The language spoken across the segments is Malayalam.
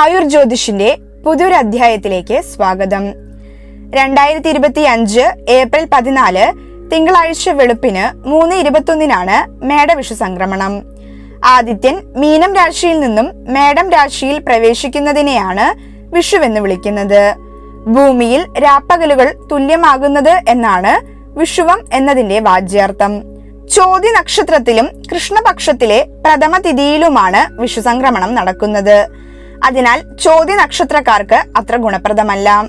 ആയുർ ജ്യോതിഷിന്റെ പുതിയൊരു അധ്യായത്തിലേക്ക് സ്വാഗതം. രണ്ടായിരത്തി ഇരുപത്തി അഞ്ച് ഏപ്രിൽ പതിനാല് തിങ്കളാഴ്ച വെളുപ്പിന് മൂന്ന് ഇരുപത്തൊന്നിനാണ് മേടവിഷു സംക്രമണം. ആദിത്യൻ മീനം രാശിയിൽ നിന്നും മേടം രാശിയിൽ പ്രവേശിക്കുന്നതിനെയാണ് വിഷുവെന്ന് വിളിക്കുന്നത്. ഭൂമിയിൽ രാപ്പകലുകൾ തുല്യമാകുന്നത് എന്നാണ് വിഷുവം എന്നതിന്റെ വാജ്യാർത്ഥം. ചോതി നക്ഷത്രത്തിലും കൃഷ്ണപക്ഷത്തിലെ പ്രഥമ തിഥിയിലുമാണ് വിഷു സംക്രമണം നടക്കുന്നത്. അതിനാൽ ചോദ്യ നക്ഷത്രക്കാർക്ക് അത്ര ഗുണപ്രദമല്ല.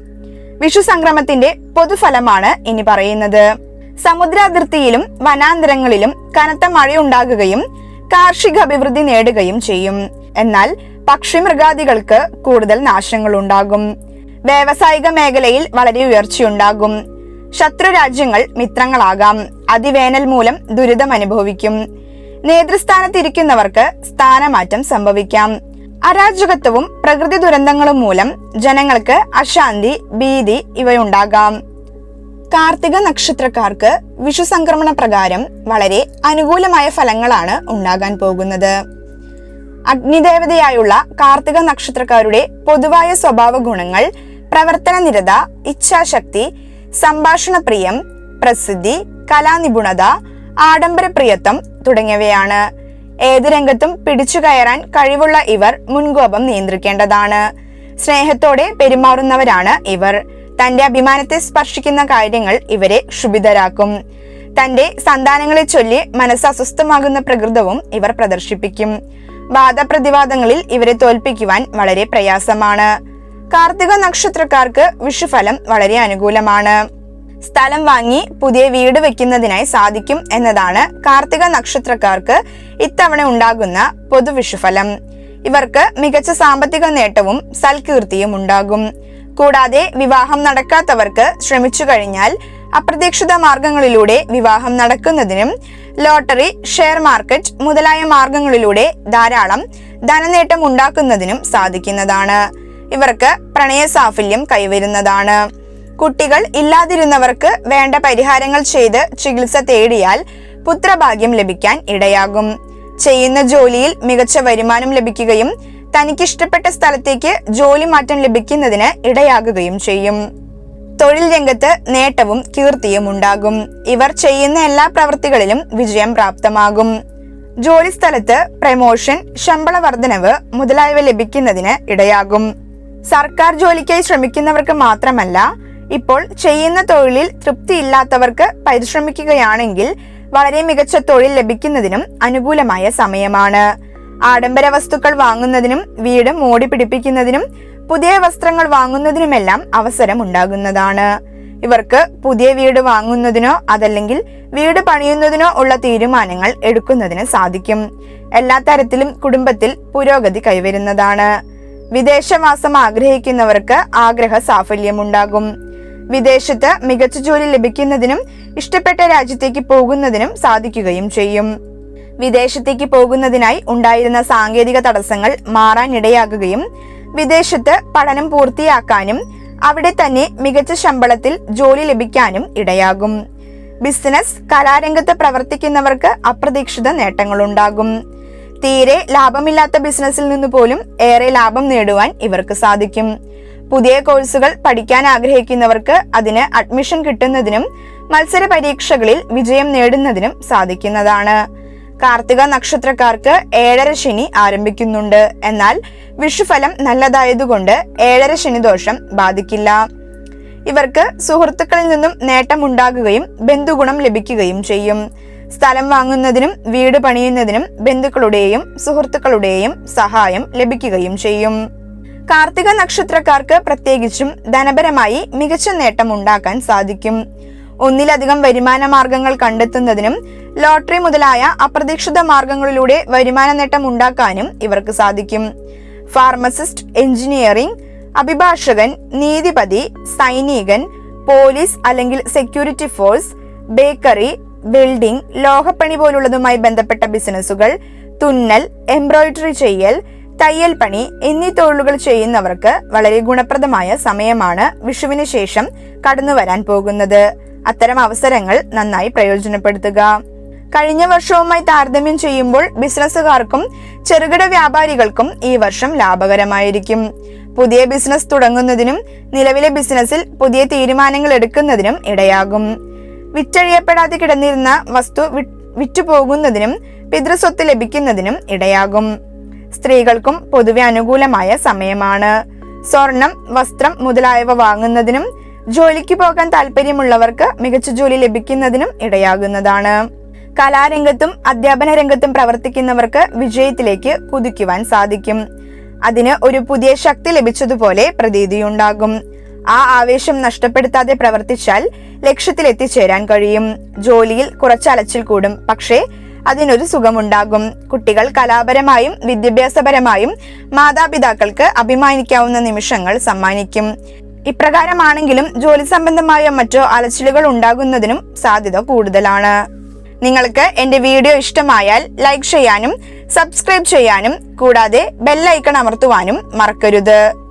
വിഷു സംക്രമത്തിന്റെ പൊതുഫലമാണ് ഇനി പറയുന്നത്. സമുദ്രാതിർത്തിയിലും വനാന്തരങ്ങളിലും കനത്ത മഴയുണ്ടാകുകയും കാർഷിക അഭിവൃദ്ധി നേടുകയും ചെയ്യും. എന്നാൽ പക്ഷിമൃഗാദികൾക്ക് കൂടുതൽ നാശങ്ങൾ ഉണ്ടാകും വ്യാവസായിക മേഖലയിൽ വളരെ ഉയർച്ചയുണ്ടാകും. ശത്രു രാജ്യങ്ങൾ മിത്രങ്ങളാകാം. അതിവേനൽ മൂലം ദുരിതം അനുഭവിക്കും നേതൃസ്ഥാനത്തിരിക്കുന്നവർക്ക് സ്ഥാനമാറ്റം സംഭവിക്കാം. അരാജകത്വവും പ്രകൃതി ദുരന്തങ്ങളും മൂലം ജനങ്ങൾക്ക് അശാന്തി ഭീതി ഇവയുണ്ടാകാം. കാർത്തിക നക്ഷത്രക്കാർക്ക് വിഷു സംക്രമണ പ്രകാരം വളരെ അനുകൂലമായ ഫലങ്ങളാണ് ഉണ്ടാകാൻ പോകുന്നത്. അഗ്നിദേവതയായുള്ള കാർത്തിക നക്ഷത്രക്കാരുടെ പൊതുവായ സ്വഭാവ ഗുണങ്ങൾ പ്രവർത്തന നിരത ഇച്ഛാശക്തി സംഭാഷണ പ്രിയം പ്രസിദ്ധി കലാനിപുണത ആഡംബരപ്രിയത്വം തുടങ്ങിയവയാണ്. ഏത് രംഗത്തും പിടിച്ചു കയറാൻ കഴിവുള്ള ഇവർ മുൻകോപം നിയന്ത്രിക്കേണ്ടതാണ്. സ്നേഹത്തോടെ പെരുമാറുന്നവരാണ് ഇവർ. തന്റെ അഭിമാനത്തെ സ്പർശിക്കുന്ന കാര്യങ്ങൾ ഇവരെ ക്ഷുഭിതരാക്കും തന്റെ സന്താനങ്ങളെ ചൊല്ലി മനസ്സ് അസ്വസ്ഥമാകുന്ന പ്രകൃതവും ഇവർ പ്രദർശിപ്പിക്കും. വാദപ്രതിവാദങ്ങളിൽ ഇവരെ തോൽപ്പിക്കുവാൻ വളരെ പ്രയാസമാണ്. കാർത്തിക നക്ഷത്രക്കാർക്ക് വിഷുഫലം വളരെ അനുകൂലമാണ്. സ്ഥലം വാങ്ങി പുതിയ വീട് വെക്കുന്നതിനായി സാധിക്കും എന്നതാണ് കാർത്തിക നക്ഷത്രക്കാർക്ക് ഇത്തവണ ഉണ്ടാകുന്ന പൊതുവിഷുഫലം. ഇവർക്ക് മികച്ച സാമ്പത്തിക നേട്ടവും സൽകീർത്തിയും ഉണ്ടാകും. കൂടാതെ വിവാഹം നടക്കാത്തവർക്ക് ശ്രമിച്ചു കഴിഞ്ഞാൽ അപ്രതീക്ഷിത മാർഗങ്ങളിലൂടെ വിവാഹം നടക്കുന്നതിനും ലോട്ടറി ഷെയർ മാർക്കറ്റ് മുതലായ മാർഗങ്ങളിലൂടെ ധാരാളം ധനനേട്ടം ഉണ്ടാക്കുന്നതിനും സാധിക്കുന്നതാണ്. ഇവർക്ക് പ്രണയ സാഫല്യം കൈവരുന്നതാണ്. കുട്ടികൾ ഇല്ലാതിരുന്നവർക്ക് വേണ്ട പരിഹാരങ്ങൾ ചെയ്ത് ചികിത്സ തേടിയാൽ പുത്രഭാഗ്യം ലഭിക്കാൻ ഇടയാകും. ചെയ്യുന്ന ജോലിയിൽ മികച്ച വരുമാനം ലഭിക്കുകയും തനിക്കിഷ്ടപ്പെട്ട സ്ഥലത്തേക്ക് ജോലി മാറ്റം ലഭിക്കുന്നതിന് ഇടയാകുകയും ചെയ്യും. തൊഴിൽ രംഗത്ത് നേട്ടവും കീർത്തിയും ഉണ്ടാകും. ഇവർ ചെയ്യുന്ന എല്ലാ പ്രവൃത്തികളിലും വിജയം പ്രാപ്തമാകും. ജോലി സ്ഥലത്ത് പ്രമോഷൻ ശമ്പള വർധനവ് മുതലായവ ലഭിക്കുന്നതിന് ഇടയാകും. സർക്കാർ ജോലിക്കായി ശ്രമിക്കുന്നവർക്ക് മാത്രമല്ല ഇപ്പോൾ ചെയ്യുന്ന തൊഴിലിൽ തൃപ്തിയില്ലാത്തവർക്ക് പരിശ്രമിക്കുകയാണെങ്കിൽ വളരെ മികച്ച തൊഴിൽ ലഭിക്കുന്നതിനും അനുകൂലമായ സമയമാണ്. ആഡംബര വസ്തുക്കൾ വാങ്ങുന്നതിനും വീട് മോടി പിടിപ്പിക്കുന്നതിനും പുതിയ വസ്ത്രങ്ങൾ വാങ്ങുന്നതിനുമെല്ലാം അവസരം ഉണ്ടാകുന്നതാണ്. ഇവർക്ക് പുതിയ വീട് വാങ്ങുന്നതിനോ അതല്ലെങ്കിൽ വീട് പണിയുന്നതിനോ ഉള്ള തീരുമാനങ്ങൾ എടുക്കുന്നതിന് സാധിക്കും. എല്ലാ തരത്തിലും കുടുംബത്തിൽ പുരോഗതി കൈവരുന്നതാണ്. വിദേശവാസം ആഗ്രഹിക്കുന്നവർക്ക് ആഗ്രഹ സാഫല്യമുണ്ടാകും വിദേശത്ത് മികച്ച ജോലി ലഭിക്കുന്നതിനും ഇഷ്ടപ്പെട്ട രാജ്യത്തേക്ക് പോകുന്നതിനും സാധിക്കുകയും ചെയ്യും. വിദേശത്തേക്ക് പോകുന്നതിനായി ഉണ്ടായിരുന്ന സാങ്കേതിക തടസ്സങ്ങൾ മാറാനിടയാകുകയും വിദേശത്ത് പഠനം പൂർത്തിയാക്കാനും അവിടെ തന്നെ മികച്ച ശമ്പളത്തിൽ ജോലി ലഭിക്കാനും ഇടയാകും. ബിസിനസ് കലാരംഗത്ത് പ്രവർത്തിക്കുന്നവർക്ക് അപ്രതീക്ഷിത നേട്ടങ്ങളുണ്ടാകും. തീരെ ലാഭമില്ലാത്ത ബിസിനസ്സിൽ നിന്ന് പോലും ഏറെ ലാഭം നേടുവാൻ ഇവർക്ക് സാധിക്കും. പുതിയ കോഴ്സുകൾ പഠിക്കാൻ ആഗ്രഹിക്കുന്നവർക്ക് അതിന് അഡ്മിഷൻ കിട്ടുന്നതിനും മത്സര പരീക്ഷകളിൽ വിജയം നേടുന്നതിനും സാധിക്കുന്നതാണ്. കാർത്തിക നക്ഷത്രക്കാർക്ക് ഏഴര ശനി ആരംഭിക്കുന്നുണ്ട്. എന്നാൽ വിഷുഫലം നല്ലതായതുകൊണ്ട് ഏഴര ശനി ദോഷം ബാധിക്കില്ല. ഇവർക്ക് സുഹൃത്തുക്കളിൽ നിന്നും നേട്ടമുണ്ടാകുകയും ബന്ധുഗുണം ലഭിക്കുകയും ചെയ്യും. സ്ഥലം വാങ്ങുന്നതിനും വീട് പണിയുന്നതിനും ബന്ധുക്കളുടെയും സുഹൃത്തുക്കളുടെയും സഹായം ലഭിക്കുകയും ചെയ്യും. കാർത്തിക നക്ഷത്രക്കാർക്ക് പ്രത്യേകിച്ചും ധനപരമായി മികച്ച നേട്ടം ഉണ്ടാക്കാൻ സാധിക്കും. ഒന്നിലധികം വരുമാന മാർഗങ്ങൾ കണ്ടെത്തുന്നതിനും ലോട്ടറി മുതലായ അപ്രതീക്ഷിത മാർഗങ്ങളിലൂടെ വരുമാന നേട്ടം ഉണ്ടാക്കാനും ഇവർക്ക് സാധിക്കും. ഫാർമസിസ്റ്റ് എഞ്ചിനീയറിംഗ് അഭിഭാഷകൻ നീതിപതി സൈനികൻ പോലീസ് അല്ലെങ്കിൽ സെക്യൂരിറ്റി ഫോഴ്സ് ബേക്കറി ബിൽഡിംഗ് ലോഹപ്പണി പോലുള്ളതുമായി ബന്ധപ്പെട്ട ബിസിനസ്സുകൾ തുന്നൽ എംബ്രോയിഡറി ചെയ്യൽ തയ്യൽ പണി എന്നീ തൊഴിലുകൾ ചെയ്യുന്നവർക്ക് വളരെ ഗുണപ്രദമായ സമയമാണ് വിഷുവിന് ശേഷം കടന്നു വരാൻ പോകുന്നത്. അത്തരം അവസരങ്ങൾ നന്നായി പ്രയോജനപ്പെടുത്തുക. കഴിഞ്ഞ വർഷവുമായി താരതമ്യം ചെയ്യുമ്പോൾ ബിസിനസ്സുകാർക്കും ചെറുകിട വ്യാപാരികൾക്കും ഈ വർഷം ലാഭകരമായിരിക്കും. പുതിയ ബിസിനസ് തുടങ്ങുന്നതിനും നിലവിലെ ബിസിനസ്സിൽ പുതിയ തീരുമാനങ്ങൾ എടുക്കുന്നതിനും ഇടയാകും. വിറ്റഴിയപ്പെടാതെ കിടന്നിരുന്ന വസ്തു വിറ്റുപോകുന്നതിനും പിതൃസ്വത്ത് ലഭിക്കുന്നതിനും ഇടയാകും. സ്ത്രീകൾക്കും പൊതുവെ അനുകൂലമായ സമയമാണ്. സ്വർണം വസ്ത്രം മുതലായവ വാങ്ങുന്നതിനും ജോലിക്ക് പോകാൻ താല്പര്യമുള്ളവർക്ക് മികച്ച ജോലി ലഭിക്കുന്നതിനും ഇടയാകുന്നതാണ്. കലാരംഗത്തും അധ്യാപന രംഗത്തും പ്രവർത്തിക്കുന്നവർക്ക് വിജയത്തിലേക്ക് കുതിക്കുവാൻ സാധിക്കും. അതിന് ഒരു പുതിയ ശക്തി ലഭിച്ചതുപോലെ പ്രതീതിയുണ്ടാകും. ആ ആവേശം നഷ്ടപ്പെടുത്താതെ പ്രവർത്തിച്ചാൽ ലക്ഷ്യത്തിൽ എത്തിച്ചേരാൻ കഴിയും. ജോലിയിൽ കുറച്ച് അലച്ചിൽ കൂടും. പക്ഷേ അതിനൊരു സുഖമുണ്ടാകും. കുട്ടികൾ കലാപരമായും വിദ്യാഭ്യാസപരമായും മാതാപിതാക്കൾക്ക് അഭിമാനിക്കാവുന്ന നിമിഷങ്ങൾ സമ്മാനിക്കും. ഇപ്രകാരമാണെങ്കിലും ജോലി സംബന്ധമായ മറ്റോ അലച്ചിലുകൾ ഉണ്ടാകുന്നതിനും സാധ്യത കൂടുതലാണ്. നിങ്ങൾക്ക് എന്റെ വീഡിയോ ഇഷ്ടമായാൽ ലൈക്ക് ചെയ്യാനും സബ്സ്ക്രൈബ് ചെയ്യാനും കൂടാതെ ബെല്ലൈക്കൺ അമർത്തുവാനും മറക്കരുത്.